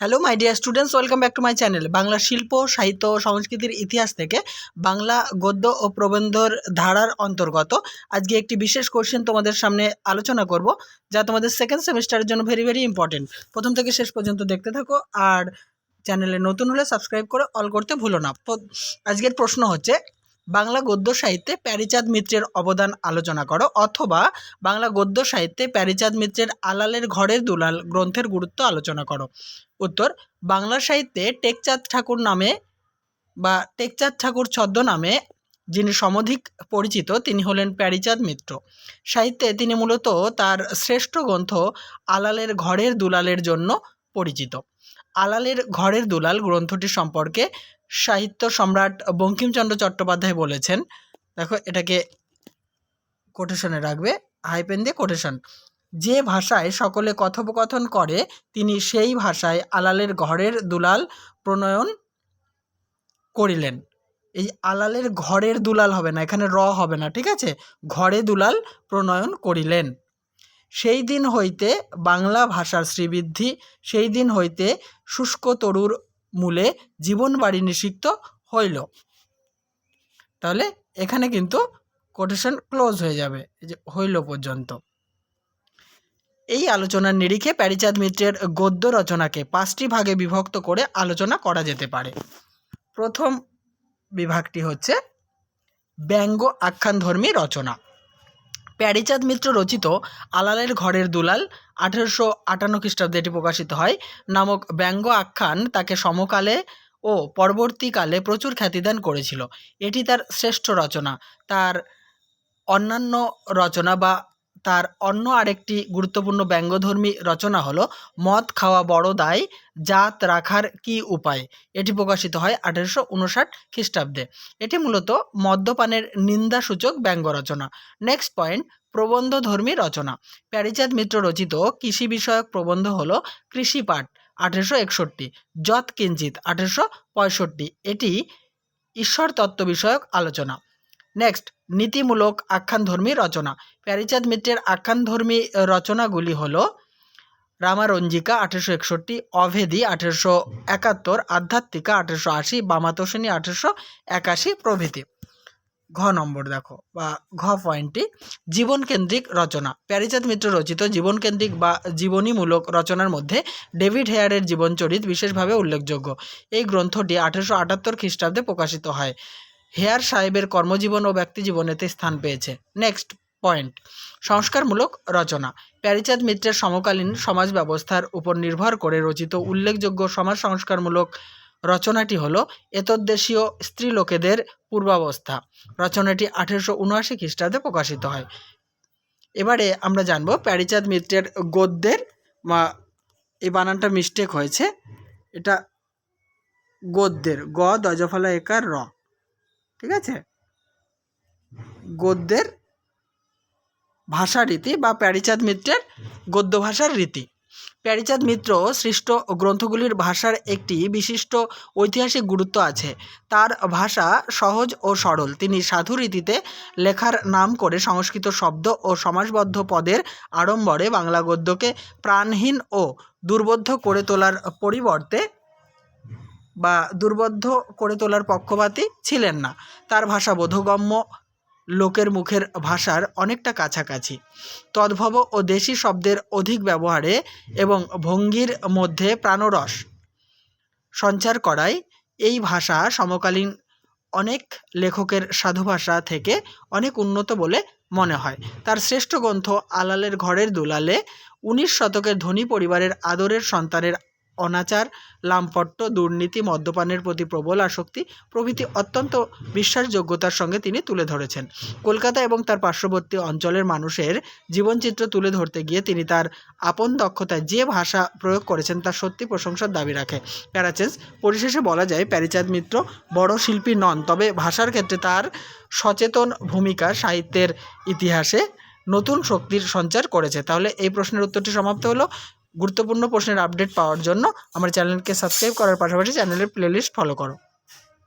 Hello my dear students welcome back to my channel Bangla শিল্প, সাহিত্য, সংস্কৃতির ইতিহাস থেকে বাংলা গদ্য ও প্রবন্ধর ধারার অন্তর্গত আজকে একটি বিশেষ কোশ্চেন তোমাদের সামনে আলোচনা করব, যা তোমাদের সেকেন্ড সেমিস্টারের জন্য ভেরি ভেরি ইম্পর্টেন্ট প্রথম থেকে শেষ পর্যন্ত দেখতে থাকো আর চ্যানেলে নতুন হলে সাবস্ক্রাইব করে অল করতে ভুলো না। আজকের প্রশ্ন হচ্ছে বাংলা গদ্য সাহিত্যে প্যারিচাঁদ মিত্রের অবদান আলোচনা করো অথবা বাংলা গদ্য সাহিত্যে প্যারিচাঁদ মিত্রের আলালের ঘরের দুলাল গ্রন্থের গুরুত্ব আলোচনা করো। উত্তর, বাংলা সাহিত্যে টেকচাঁদ ঠাকুর নামে বা টেকচাঁদ ঠাকুর ছদ্মনামে যিনি সমধিক পরিচিত, তিনি হলেন প্যারিচাঁদ মিত্র। সাহিত্যে তিনি মূলত তার শ্রেষ্ঠ গ্রন্থ আলালের ঘরের দুলালের জন্য পরিচিত। আলালের ঘরের দুলাল গ্রন্থটি সম্পর্কে সাহিত্য সম্রাট বঙ্কিমচন্দ্র চট্টোপাধ্যায় বলেছেন। দেখো, এটাকে কোটেশনে রাখবে হাইপেন দিয়ে কোটেশন যে ভাষায় সকলে কথোপকথন করে, তিনি সেই ভাষায় আলালের ঘরের দুলাল প্রণয়ন করিলেন। এই আলালের ঘরের দুলাল হবে না, এখানে র হবে না, ঠিক আছে? ঘরে দুলাল প্রণয়ন করিলেন। সেই দিন হইতে বাংলা ভাষার শ্রীবৃদ্ধি, সেই দিন হইতে শুষ্ক তরুর মূলে জীবন বাড়ি নিষিক্ত হইল। তাহলে এখানে কিন্তু কোটেশন ক্লোজ হয়ে যাবে যে হইল পর্যন্ত। এই আলোচনার নিরিখে প্যারিচাঁদ মিত্রের গদ্য রচনাকে পাঁচটি ভাগে বিভক্ত করে আলোচনা করা যেতে পারে। প্রথম বিভাগটি হচ্ছে ব্যঙ্গ আখ্যানধর্মী রচনা। প্যারিচাঁদ মিত্র রচিত আলালের ঘরের দুলাল আঠেরোশো আটান্ন খ্রিস্টাব্দে এটি প্রকাশিত হয়। নামক ব্যঙ্গ আখ্যান তাকে সমকালে ও পরবর্তীকালে প্রচুর খ্যাতিদান করেছিল। এটি তার শ্রেষ্ঠ রচনা। তার অন্যান্য রচনা বা তার অন্য আরেকটি গুরুত্বপূর্ণ ব্যঙ্গধর্মী রচনা হলো মদ খাওয়া বড় দায়, জাত রাখার কি উপায়? এটি প্রকাশিত হয় আঠেরোশো উনষাট খ্রিস্টাব্দে। এটি মূলত মদ্যপানের নিন্দাসূচক ব্যঙ্গ রচনা। নেক্সট পয়েন্ট প্রবন্ধধর্মী রচনা। প্যারিচাঁদ মিত্র রচিত কৃষি বিষয়ক প্রবন্ধ হলো কৃষিপাঠ আঠেরোশো একষট্টি। যৎ কিঞ্চিত আঠেরোশো পঁয়ষট্টি। এটি ঈশ্বর তত্ত্ব বিষয়ক আলোচনা। নেক্সট নীতিমূলক আখ্যানধর্মী রচনা। প্যারিচাঁদ মিত্রের আখ্যানধর্মী রচনাগুলি হল রামারঞ্জিকা আঠেরোশো একষট্টি, অভেদি আঠেরোশো একাত্তর, আধ্যাত্মিকা আঠেরোশো আশি বামাতোষিনী আঠেরোশো একাশি প্রভৃতি। ঘ নম্বর দেখো, বা ঘ পয়েন্টটি, জীবনকেন্দ্রিক রচনা। প্যারিচাঁদ মিত্র রচিত জীবনকেন্দ্রিক বা জীবনীমূলক রচনার মধ্যে ডেভিড হেয়ারের জীবনচরিত বিশেষভাবে উল্লেখযোগ্য। এই গ্রন্থটি আঠেরোশো আটাত্তর খ্রিস্টাব্দে প্রকাশিত হয়। হেয়ার সাহেবের কর্মজীবন ও ব্যক্তিজীবনেতে স্থান পেয়েছে। Next point. সংস্কারমূলক রচনা। প্যারিচাঁদ মিত্রের সমকালীন সমাজ ব্যবস্থার উপর নির্ভর করে রচিত উল্লেখযোগ্য সমাজ সংস্কারমূলক রচনাটি হল এতদ্দেশীয় স্ত্রীলোকেদের পূর্বাবস্থা। রচনাটি আঠেরোশো উনআশি খ্রিস্টাব্দে প্রকাশিত হয়। এবারে আমরা জানব প্যারিচাঁদ মিত্রের গদ্যের এই বানানটা মিস্টেক হয়েছে। এটা গদ্যের, গ, দজফলা একার র। ঠিক আছে? গদ্যের ভাষা রীতি বা প্যারিচাঁদ মিত্রের গদ্য ভাষার রীতি। প্যারিচাঁদ মিত্র সৃষ্ট গ্রন্থগুলির ভাষার একটি বিশিষ্ট ঐতিহাসিক গুরুত্ব আছে। তার ভাষা সহজ ও সরল। তিনি সাধু রীতিতে লেখার নাম করে সংস্কৃত শব্দ ও সমাসবদ্ধ পদের আড়ম্বরে বাংলা গদ্যকে প্রাণহীন ও দুর্বোধ্য করে তোলার পরিবর্তে বা দুর্বোধ্য করে তোলার পক্ষপাতী ছিলেন না। তার ভাষা বোধগম্য, লোকের মুখের ভাষার অনেকটা কাছাকাছি। তদ্ভব ও দেশি শব্দের অধিক ব্যবহারে এবং ভঙ্গির মধ্যে প্রাণরস সঞ্চার করায় এই ভাষা সমকালীন অনেক লেখকের সাধু ভাষা থেকে অনেক উন্নত বলে মনে হয়। তার শ্রেষ্ঠ গ্রন্থ আলালের ঘরের দুলালে উনিশ শতকের ধনী পরিবারের আদরের সন্তানের অনাচার, লাম্পট্য, দুর্নীতি, মদ্যপানের প্রতি প্রবল আসক্তি প্রভৃতি অত্যন্ত বিশ্বাসযোগ্যতার সঙ্গে তিনি তুলে ধরেছেন। কলকাতা এবং তার পার্শ্ববর্তী অঞ্চলের মানুষের জীবনচিত্র তুলে ধরতে গিয়ে তিনি তার আপন দক্ষতায় যে ভাষা প্রয়োগ করেছেন তার সত্যি প্রশংসার দাবি রাখে। প্যারাচেন্স পরিশেষে বলা যায়, প্যারিচাঁদ মিত্র বড় শিল্পী নন, তবে ভাষার ক্ষেত্রে তার সচেতন ভূমিকা সাহিত্যের ইতিহাসে নতুন শক্তির সঞ্চার করেছে। তাহলে এই প্রশ্নের উত্তরটি সমাপ্ত হলো। গুরুত্বপূর্ণ প্রশ্নের আপডেট পাওয়ার জন্য আমার চ্যানেলকে সাবস্ক্রাইব করার পাশাপাশি চ্যানেলের প্লেলিস্ট ফলো করো।